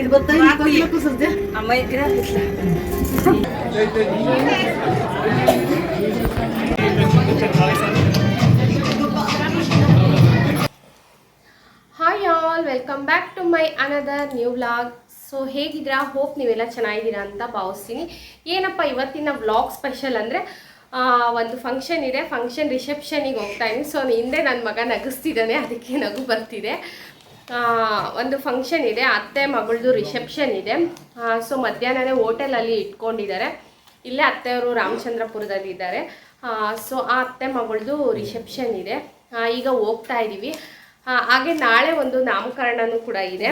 ಇದು ಸದ್ಯ. ಅಮ್ಮ hi all welcome back to my another new vlog so ಹೇಗಿದ್ದೀರಾ? ಹೋಪ್ ನೀವೆಲ್ಲ ಚೆನ್ನಾಗಿದ್ದೀರಾ ಅಂತ ಭಾವಿಸ್ತೀನಿ. ಏನಪ್ಪ ಇವತ್ತಿನ ವ್ಲಾಗ್ ಸ್ಪೆಷಲ್ ಅಂದರೆ ಒಂದು ಫಂಕ್ಷನ್ ಇದೆ. ಫಂಕ್ಷನ್ ರಿಸೆಪ್ಷನಿಗೆ ಹೋಗ್ತಾ ಇದ್ದೀನಿ. ಸೊ ಹಿಂದೆ ನನ್ನ ಮಗ ನಗಿಸ್ತಿದ್ದಾನೆ. ಅದಕ್ಕೆ ನಗು ಬರ್ತಿದೆ. ಒಂದು ಫಂಕ್ಷನ್ ಇದೆ, ಅತ್ತೆ ಮಗಳದು ರಿಸೆಪ್ಷನ್ ಇದೆ. ಸೊ ಮಧ್ಯಾಹ್ನನೇ ಹೋಟೆಲಲ್ಲಿ ಇಟ್ಕೊಂಡಿದ್ದಾರೆ. ಇಲ್ಲೇ ಅತ್ತೆಯವರು ರಾಮಚಂದ್ರಪುರದಲ್ಲಿ ಇದ್ದಾರೆ. ಸೊ ಆ ಅತ್ತೆ ಮಗಳದು ರಿಸೆಪ್ಷನ್ ಇದೆ. ಈಗ ಹೋಗ್ತಾ ಇದ್ದೀವಿ ಹಾಗೆ ನಾಳೆ ಒಂದು ನಾಮಕರಣನೂ ಕೂಡ ಇದೆ.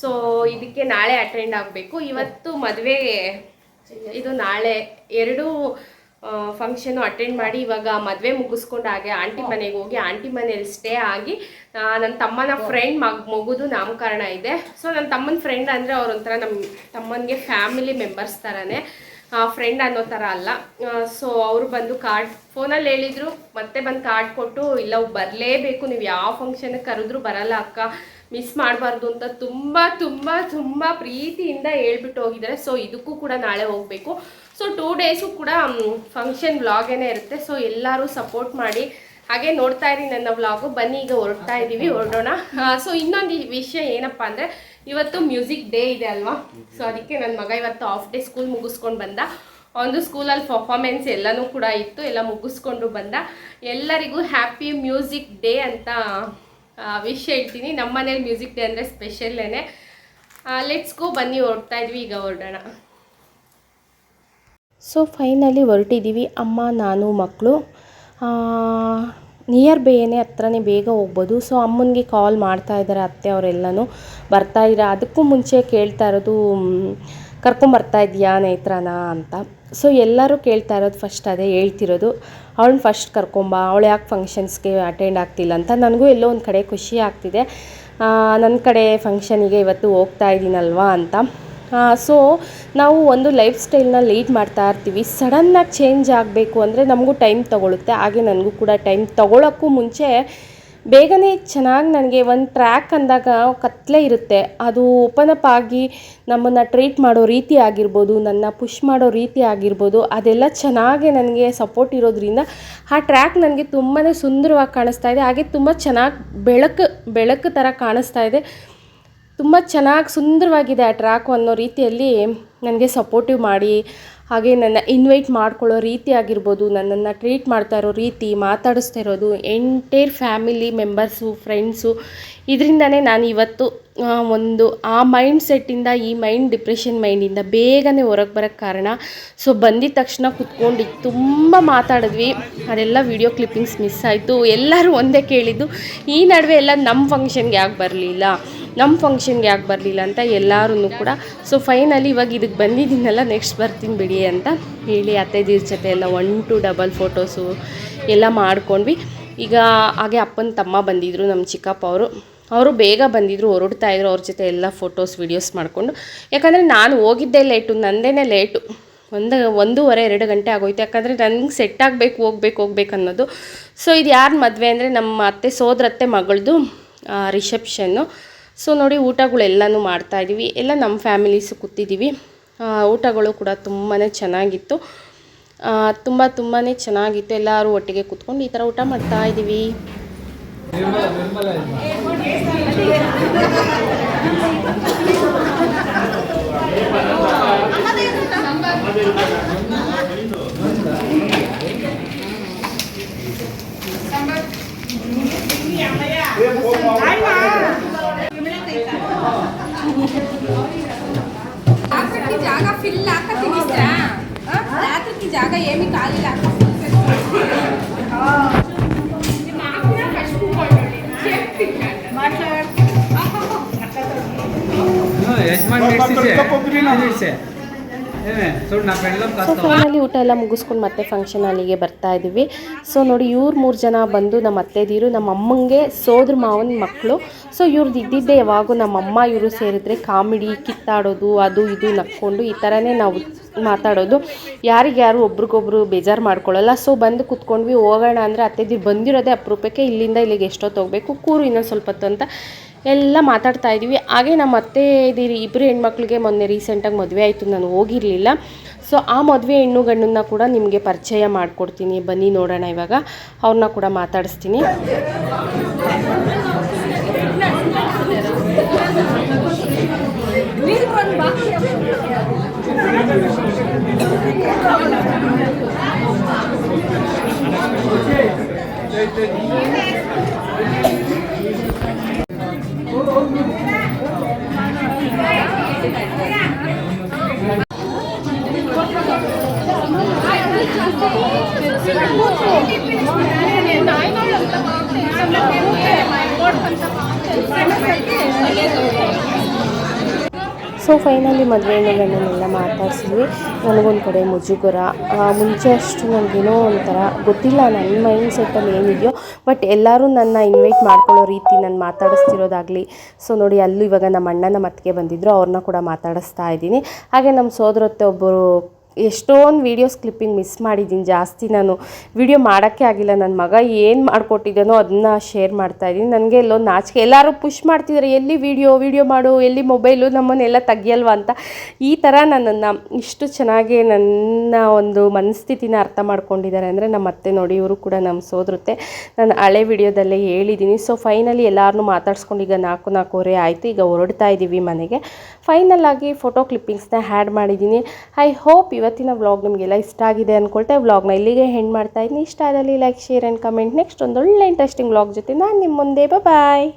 ಸೊ ಇದಕ್ಕೆ ನಾಳೆ ಅಟೆಂಡ್ ಆಗಬೇಕು. ಇವತ್ತು ಮದುವೆ, ಇದು ನಾಳೆ ಎರಡು ಫಂಕ್ಷನು ಅಟೆಂಡ್ ಮಾಡಿ ಇವಾಗ ಮದುವೆ ಮುಗಿಸ್ಕೊಂಡು ಹಾಗೆ ಆಂಟಿ ಮನೆಗೆ ಹೋಗಿ ಆಂಟಿ ಮನೇಲಿ ಸ್ಟೇ ಆಗಿ ನನ್ನ ತಮ್ಮನ ಫ್ರೆಂಡ್ ಮಗ ಮಗುದು ನಾಮಕರಣ ಇದೆ. ಸೊ ನನ್ನ ತಮ್ಮನ ಫ್ರೆಂಡ್ ಅಂದರೆ ಅವ್ರೊಂಥರ ನಮ್ಮ ತಮ್ಮನಿಗೆ ಫ್ಯಾಮಿಲಿ ಮೆಂಬರ್ಸ್ ಥರನೇ ಫ್ರೆಂಡ್ ಅನ್ನೋ ಥರ ಅಲ್ಲ. ಸೊ ಅವರು ಬಂದು ಕಾರ್ಡ್ ಫೋನಲ್ಲಿ ಹೇಳಿದರು. ಮತ್ತೆ ಬಂದು ಕಾರ್ಡ್ ಕೊಟ್ಟು ಇಲ್ಲ ಬರಲೇಬೇಕು. ನೀವು ಯಾವ ಫಂಕ್ಷನ್ಗೆ ಕರೆದ್ರೂ ಬರಲ್ಲ ಅಕ್ಕ. ಮಿಸ್ ಮಾಡಬಾರ್ದು ಅಂತ ತುಂಬ ತುಂಬ ತುಂಬ ಪ್ರೀತಿಯಿಂದ ಹೇಳ್ಬಿಟ್ಟು ಹೋಗಿದ್ದಾರೆ. ಸೊ ಇದಕ್ಕೂ ಕೂಡ ನಾಳೆ ಹೋಗಬೇಕು. ಸೊ ಟೂ ಡೇಸು ಕೂಡ ಫಂಕ್ಷನ್ ವ್ಲಾಗೇನೆ ಇರುತ್ತೆ. ಸೊ ಎಲ್ಲರೂ ಸಪೋರ್ಟ್ ಮಾಡಿ. ಹಾಗೆ ನೋಡ್ತಾ ಇದ್ದೀನಿ ನನ್ನ ವ್ಲಾಗು ಬನ್ನಿ, ಈಗ ಹೊರಡ್ತಾ ಇದ್ದೀವಿ, ಹೊರಡೋಣ. ಸೊ ಇನ್ನೊಂದು ವಿಷಯ ಏನಪ್ಪ ಅಂದರೆ, ಇವತ್ತು ಮ್ಯೂಸಿಕ್ ಡೇ ಇದೆ ಅಲ್ವಾ? ಸೊ ಅದಕ್ಕೆ ನನ್ನ ಮಗ ಇವತ್ತು ಆಫ್ ಡೇ ಸ್ಕೂಲ್ ಮುಗಿಸ್ಕೊಂಡು ಬಂದ. ಒಂದು ಸ್ಕೂಲಲ್ಲಿ ಪರ್ಫಾಮೆನ್ಸ್ ಎಲ್ಲನೂ ಕೂಡ ಇತ್ತು. ಎಲ್ಲ ಮುಗಿಸ್ಕೊಂಡು ಬಂದ. ಎಲ್ಲರಿಗೂ ಹ್ಯಾಪಿ ಮ್ಯೂಸಿಕ್ ಡೇ ಅಂತ ವಿಶ್ ಹೇಳ್ತೀನಿ. ನಮ್ಮ ಮನೇಲಿ ಮ್ಯೂಸಿಕ್ ಡೇ ಅಂದರೆ ಸ್ಪೆಷಲ್ಲೇ ಲೆಟ್ಸ್ ಗೋ ಬನ್ನಿ ಹೊರಡ್ತಾ ಇದ್ವಿ. ಈಗ ಹೊರಡೋಣ ಸೊ ಫೈನಲಿ ಹೊರಟಿದ್ದೀವಿ ಅಮ್ಮ, ನಾನು ಮಕ್ಕಳು ನಿಯರ್ ಬೇನೆ ಹತ್ರನೇ ಬೇಗ ಹೋಗ್ಬೋದು. ಸೊ ಅಮ್ಮನಿಗೆ ಕಾಲ್ ಮಾಡ್ತಾ ಇದ್ದಾರೆ, ಅತ್ತೆ ಅವರೆಲ್ಲನೂ ಬರ್ತಾ ಇದ್ದಾರೆ. ಅದಕ್ಕೂ ಮುಂಚೆ ಕೇಳ್ತಾ ಇರೋದು ಕರ್ಕೊಂಬರ್ತಾ ಇದೆಯಾ ನೇತ್ರನ ಅಂತ. ಸೊ ಎಲ್ಲರೂ ಕೇಳ್ತಾ ಇರೋದು ಫಸ್ಟ್ ಅದೇ ಹೇಳ್ತಿರೋದು. ಅವಳನ್ನ ಫಸ್ಟ್ ಕರ್ಕೊಂಬ ಅವಳು ಯಾಕೆ ಫಂಕ್ಷನ್ಸ್ಗೆ ಅಟೆಂಡ್ ಆಗ್ತಿಲ್ಲ ಅಂತ. ನನಗೂ ಎಲ್ಲೋ ಒಂದು ಕಡೆ ಖುಷಿ ಆಗ್ತಿದೆ. ನನ್ನ ಕಡೆ ಫಂಕ್ಷನಿಗೆ ಇವತ್ತು ಹೋಗ್ತಾ ಇದ್ದೀನಲ್ವಾ ಅಂತ. ಸೊ ನಾವು ಒಂದು ಲೈಫ್ ಸ್ಟೈಲ್ನ ಲೀಡ್ ಮಾಡ್ತಾ ಇರ್ತೀವಿ. ಸಡನ್ನಾಗಿ ಚೇಂಜ್ ಆಗಬೇಕು ಅಂದರೆ ನಮಗೂ ಟೈಮ್ ತೊಗೊಳುತ್ತೆ. ಹಾಗೆ ನನಗೂ ಕೂಡ ಟೈಮ್ ತೊಗೊಳೋಕ್ಕೂ ಮುಂಚೆ ಬೇಗನೆ ಚೆನ್ನಾಗಿ ನನಗೆ ಒಂದು ಟ್ರ್ಯಾಕ್ ಅಂದಾಗ ಕತ್ತಲೆ ಇರುತ್ತೆ. ಅದು ಓಪನ್ ಅಪ್ ಆಗಿ ನಮ್ಮನ್ನು ಟ್ರೀಟ್ ಮಾಡೋ ರೀತಿ ಆಗಿರ್ಬೋದು, ನನ್ನ ಪುಷ್ ಮಾಡೋ ರೀತಿ ಆಗಿರ್ಬೋದು, ಅದೆಲ್ಲ ಚೆನ್ನಾಗಿ ನನಗೆ ಸಪೋರ್ಟ್ ಇರೋದ್ರಿಂದ ಆ ಟ್ರ್ಯಾಕ್ ನನಗೆ ತುಂಬಾ ಸುಂದರವಾಗಿ ಕಾಣಿಸ್ತಾ ಇದೆ. ಹಾಗೆ ತುಂಬ ಚೆನ್ನಾಗಿ ಬೆಳಕು ಬೆಳಕು ಥರ ಕಾಣಿಸ್ತಾ ಇದೆ. ತುಂಬ ಚೆನ್ನಾಗಿ ಸುಂದರವಾಗಿದೆ ಆ ಟ್ರ್ಯಾಕು ಅನ್ನೋ ರೀತಿಯಲ್ಲಿ ನನಗೆ ಸಪೋರ್ಟಿವ್ ಮಾಡಿ ಹಾಗೆ ನನ್ನ ಇನ್ವೈಟ್ ಮಾಡ್ಕೊಳ್ಳೋ ರೀತಿ ಆಗಿರ್ಬೋದು, ನನ್ನನ್ನು ಟ್ರೀಟ್ ಮಾಡ್ತಾ ಇರೋ ರೀತಿ, ಮಾತಾಡಿಸ್ತಾ ಇರೋದು ಎಂಟೈರ್ ಫ್ಯಾಮಿಲಿ ಮೆಂಬರ್ಸು ಫ್ರೆಂಡ್ಸು ಇದರಿಂದನೇ ನಾನು ಇವತ್ತು ಒಂದು ಆ ಮೈಂಡ್ ಸೆಟ್ಟಿಂದ ಈ ಮೈಂಡ್ ಡಿಪ್ರೆಷನ್ ಮೈಂಡಿಂದ ಬೇಗನೆ ಹೊರಗೆ ಬರೋಕ್ಕೆ ಕಾರಣ. ಸೊ ಬಂದಿದ ತಕ್ಷಣ ಕುತ್ಕೊಂಡು ತುಂಬ ಮಾತಾಡಿದ್ವಿ. ಅದೆಲ್ಲ ವಿಡಿಯೋ ಕ್ಲಿಪ್ಪಿಂಗ್ಸ್ ಮಿಸ್ ಆಯಿತು. ಎಲ್ಲರೂ ಒಂದೇ ಕೇಳಿದ್ದು, ಈ ನಡುವೆ ಎಲ್ಲ ನಮ್ಮ ಫಂಕ್ಷನ್ಗೆ ಯಾಕೆ ಬರಲಿಲ್ಲ? ನಮ್ಮ ಫಂಕ್ಷನ್ಗೆ ಯಾಕೆ ಬರಲಿಲ್ಲ? ಅಂತ ಎಲ್ಲರೂ ಕೂಡ. ಸೊ ಫೈನಲಿ ಇವಾಗ ಇದಕ್ಕೆ ಬಂದಿದ್ದೀನಲ್ಲ ನೆಕ್ಸ್ಟ್ ಬರ್ತೀನಿ ಬಿಡಿ ಅಂತ ಹೇಳಿ ಅತ್ತೆದೀರ್ ಜೊತೆ ಎಲ್ಲ ಒನ್ ಟು ಡಬಲ್ ಫೋಟೋಸು ಎಲ್ಲ ಮಾಡ್ಕೊಂಡ್ವಿ. ಈಗ ಹಾಗೆ ಅಪ್ಪನ ತಮ್ಮ ಬಂದಿದ್ದರು ನಮ್ಮ ಚಿಕ್ಕಪ್ಪ ಅವರು. ಅವರು ಬೇಗ ಬಂದಿದ್ದರು ಹೊರಡ್ತಾ ಇದ್ರು, ಅವ್ರ ಜೊತೆ ಎಲ್ಲ ಫೋಟೋಸ್ ವೀಡಿಯೋಸ್ ಮಾಡಿಕೊಂಡು. ಯಾಕಂದರೆ ನಾನು ಹೋಗಿದ್ದೇ ಲೇಟು ನಂದೇನೆ ಲೇಟು ಒಂದು, ಒಂದೂವರೆ, ಎರಡು ಗಂಟೆ ಆಗೋಯ್ತು. ಯಾಕಂದರೆ ನನಗೆ ಸೆಟ್ ಆಗಬೇಕು, ಹೋಗ್ಬೇಕು ಹೋಗ್ಬೇಕು ಅನ್ನೋದು. ಸೊ ಇದು ಯಾರು ಮದುವೆ ಅಂದರೆ ನಮ್ಮ ಅತ್ತೆ ಸೋದರತ್ತೆ ಮಗಳದು ರಿಸೆಪ್ಷನ್ನು ಸೊ ನೋಡಿ ಊಟಗಳೆಲ್ಲನೂ ಮಾಡ್ತಾಯಿದ್ದೀವಿ ಎಲ್ಲ ನಮ್ಮ ಫ್ಯಾಮಿಲೀಸು ಕೂತಿದ್ದೀವಿ ಊಟಗಳು ಕೂಡ ತುಂಬಾ ಚೆನ್ನಾಗಿತ್ತು. ತುಂಬ ತುಂಬಾ ಚೆನ್ನಾಗಿತ್ತು. ಎಲ್ಲರೂ ಒಟ್ಟಿಗೆ ಕೂತ್ಕೊಂಡು ಈ ಥರ ಊಟ ಮಾಡ್ತಾ ಜಾಗ ಫಿಲ್ ಹಾಕತ್ತೀನಿ ರಾತ್ರಿ ಜಾಗ ಏಮಿ ಖಾಲಿ ಹಾಕ ಸೊ ಫೈನಲಿ ಊಟ ಎಲ್ಲ ಮುಗಿಸ್ಕೊಂಡು ಮತ್ತೆ ಫಂಕ್ಷನ್ ಅಲ್ಲಿಗೆ ಬರ್ತಾ ಇದ್ದೀವಿ ಸೊ ನೋಡಿ ಇವ್ರು ಮೂರು ಜನ ಬಂದು ನಮ್ಮ ಅತ್ತೆದೀರು ನಮ್ಮ ಅಮ್ಮಂಗೆ ಸೋದ್ರ ಮಾವನ ಮಕ್ಕಳು ಸೊ ಇವ್ರದ್ದು ಇದ್ದಿದ್ದೆ ಯಾವಾಗೂ ನಮ್ಮ ಅಮ್ಮ ಇವರು ಸೇರಿದ್ರೆ ಕಾಮಿಡಿ ಕಿತ್ತಾಡೋದು ಅದು ಇದು ನಕ್ಕೊಂಡು ಈ ಥರನೇ ನಾವು ಮಾತಾಡೋದು. ಯಾರಿಗ್ಯಾರು ಒಬ್ರಿಗೊಬ್ರು ಬೇಜಾರು ಮಾಡ್ಕೊಳ್ಳಲ್ಲ ಸೊ ಬಂದು ಕುತ್ಕೊಂಡ್ವಿ. ಹೋಗೋಣ ಅಂದರೆ ಅತ್ತೆದೀರು ಬಂದಿರೋದೇ ಅಪರೂಪಕ್ಕೆ ಇಲ್ಲಿಂದ ಇಲ್ಲಿಗೆ ಎಷ್ಟೊತ್ತು ಹೋಗಬೇಕು. ಕೂರು ಇನ್ನೊಂದು ಸ್ವಲ್ಪ ಹೊತ್ತು ಅಂತ. ಎಲ್ಲ ಮಾತಾಡ್ತಾ ಇದ್ದೀವಿ. ಹಾಗೆ ನಮ್ಮ ಅತ್ತೆ ಇದ್ದೀರಿ ಇಬ್ಬರು ಹೆಣ್ಮಕ್ಳಿಗೆ ಮೊನ್ನೆ ರೀಸೆಂಟಾಗಿ ಮದುವೆ ಆಯಿತು, ನಾನು ಹೋಗಿರಲಿಲ್ಲ. ಸೊ ಆ ಮದುವೆ ಹೆಣ್ಣು ಗಣ್ಣನ್ನ ಕೂಡ ನಿಮಗೆ ಪರಿಚಯ ಮಾಡಿಕೊಡ್ತೀನಿ. ಬನ್ನಿ ನೋಡೋಣ ಇವಾಗ. ಅವ್ರನ್ನ ಕೂಡ ಮಾತಾಡಿಸ್ತೀನಿ. ಸೊ ಫೈನಲಿ ಮದುವೆ ಗಂಡನ್ನೆಲ್ಲ ಮಾತಾಡ್ಸಿದ್ವಿ. ನನಗೊಂದು ಕಡೆ ಮುಜುಗರ. ಮುಂಚೆ ಅಷ್ಟು ನನಗೇನೋ ಒಂಥರ ಗೊತ್ತಿಲ್ಲ, ನನ್ನ ಮೈಂಡ್ ಸೆಟ್ಟಲ್ಲಿ ಏನಿದೆಯೋ ಬಟ್ ಎಲ್ಲರೂ ನನ್ನ ಇನ್ವೈಟ್ ಮಾಡ್ಕೊಳ್ಳೋ ರೀತಿ ನಾನು ಮಾತಾಡಿಸ್ತಿರೋದಾಗಲಿ. ಸೊ ನೋಡಿ, ಅಲ್ಲೂ ಇವಾಗ ನಮ್ಮ ಅಣ್ಣನ ಮತ್ತಿಗೆ ಬಂದಿದ್ದರು ಅವ್ರನ್ನ ಕೂಡ ಮಾತಾಡಿಸ್ತಾ ಇದ್ದೀನಿ. ಹಾಗೆ ನಮ್ಮ ಸೋದರತ್ತೆ ಒಬ್ಬರು ಎಷ್ಟೊಂದು ವೀಡಿಯೋಸ್ ಕ್ಲಿಪ್ಪಿಂಗ್ ಮಿಸ್ ಮಾಡಿದ್ದೀನಿ ಜಾಸ್ತಿ ನಾನು ವೀಡಿಯೋ ಮಾಡೋಕ್ಕೆ ಆಗಿಲ್ಲ. ನನ್ನ ಮಗ ಏನು ಮಾಡಿಕೊಟ್ಟಿದ್ದಾನೋ ಅದನ್ನ ಶೇರ್ ಮಾಡ್ತಾ ಇದ್ದೀನಿ ನನಗೆ ಎಲ್ಲೋ ನಾಚಿಕೆ ಎಲ್ಲರೂ ಪುಷ್ ಮಾಡ್ತಿದ್ದಾರೆ ಎಲ್ಲಿ ವೀಡಿಯೋ ವೀಡಿಯೋ ಮಾಡು, ಎಲ್ಲಿ ಮೊಬೈಲು ನಮ್ಮನ್ನೆಲ್ಲ ತೆಗಿಯಲ್ವಾ ಅಂತ. ಈ ಥರ ನನ್ನನ್ನು ಇಷ್ಟು ಚೆನ್ನಾಗಿ ನನ್ನ ಒಂದು ಮನಸ್ಥಿತಿನ ಅರ್ಥ ಮಾಡ್ಕೊಂಡಿದ್ದಾರೆ ಅಂದರೆ ನಮ್ಮ ಅತ್ತೆ ನೋಡಿ, ಇವರು ಕೂಡ ನಮ್ಮ ಸೋದ್ರತೆ ನಾನು ಹಳೆ ವಿಡಿಯೋದಲ್ಲೇ ಹೇಳಿದ್ದೀನಿ ಸೊ ಫೈನಲಿ ಎಲ್ಲರನ್ನೂ ಮಾತಾಡ್ಸ್ಕೊಂಡು ಈಗ ನಾಲ್ಕು ನಾಲ್ಕೂವರೆ ಆಯಿತು. ಈಗ ಹೊರಡ್ತಾ ಇದ್ದೀವಿ ಮನೆಗೆ. ಫೈನಲ್ ಆಗಿ ಫೋಟೋ ಕ್ಲಿಪ್ಪಿಂಗ್ಸ್ನ ಆ್ಯಡ್ ಮಾಡಿದ್ದೀನಿ ಐ ಹೋಪ್ ಇವತ್ತಿನ ವ್ಲಾಗ್ ನಿಮಗೆಲ್ಲ ಇಷ್ಟ ಆಗಿದೆ ಅಂದ್ಕೊಳ್ತಾ ವ್ಲಾಗ್ನ ಇಲ್ಲಿಗೆ ಹೆಂಡ್ ಮಾಡ್ತಾ ಇದ್ದೀನಿ. ಇಷ್ಟ ಆದಲ್ಲಿ like share and comment next ಒಂದು ಒಳ್ಳೆ ಇಂಟ್ರೆಸ್ಟಿಂಗ್ ವ್ಲಾಗ್ ಜೊತೆ ನಾನು ನಿಮ್ಮ ಮುಂದೆ. ಬಾಯ್